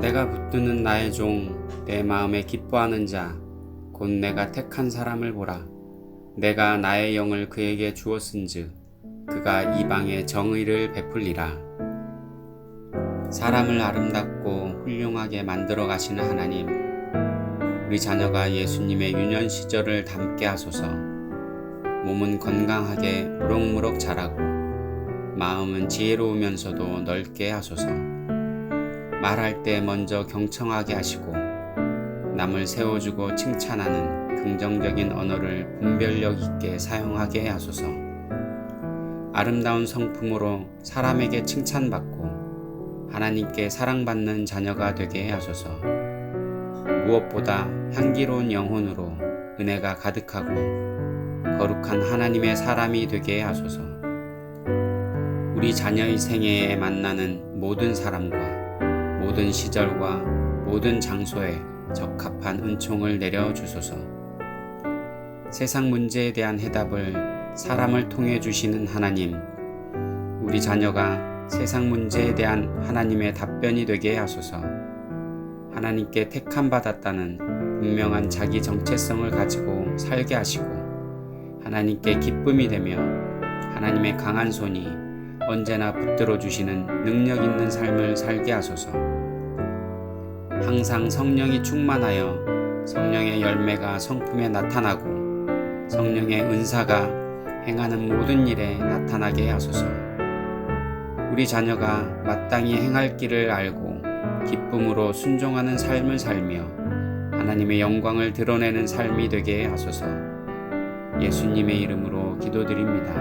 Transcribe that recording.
내가 붙드는 나의 종, 내 마음에 기뻐하는 자, 곧 내가 택한 사람을 보라. 내가 나의 영을 그에게 주었은즉, 그가 이방에 정의를 베풀리라. 사람을 아름답고 훌륭하게 만들어 가시는 하나님, 우리 자녀가 예수님의 유년 시절을 담게 하소서. 몸은 건강하게 무럭무럭 자라고, 마음은 지혜로우면서도 넓게 하소서. 말할 때 먼저 경청하게 하시고 남을 세워주고 칭찬하는 긍정적인 언어를 분별력 있게 사용하게 하소서. 아름다운 성품으로 사람에게 칭찬받고 하나님께 사랑받는 자녀가 되게 하소서. 무엇보다 향기로운 영혼으로 은혜가 가득하고 거룩한 하나님의 사람이 되게 하소서. 우리 자녀의 생애에 만나는 모든 사람과 모든 시절과 모든 장소에 적합한 은총을 내려 주소서. 세상 문제에 대한 해답을 사람을 통해 주시는 하나님, 우리 자녀가 세상 문제에 대한 하나님의 답변이 되게 하소서. 하나님께 택함 받았다는 분명한 자기 정체성을 가지고 살게 하시고, 하나님께 기쁨이 되며 하나님의 강한 손이 언제나 붙들어 주시는 능력 있는 삶을 살게 하소서. 항상 성령이 충만하여 성령의 열매가 성품에 나타나고 성령의 은사가 행하는 모든 일에 나타나게 하소서. 우리 자녀가 마땅히 행할 길을 알고 기쁨으로 순종하는 삶을 살며 하나님의 영광을 드러내는 삶이 되게 하소서. 예수님의 이름으로 기도드립니다.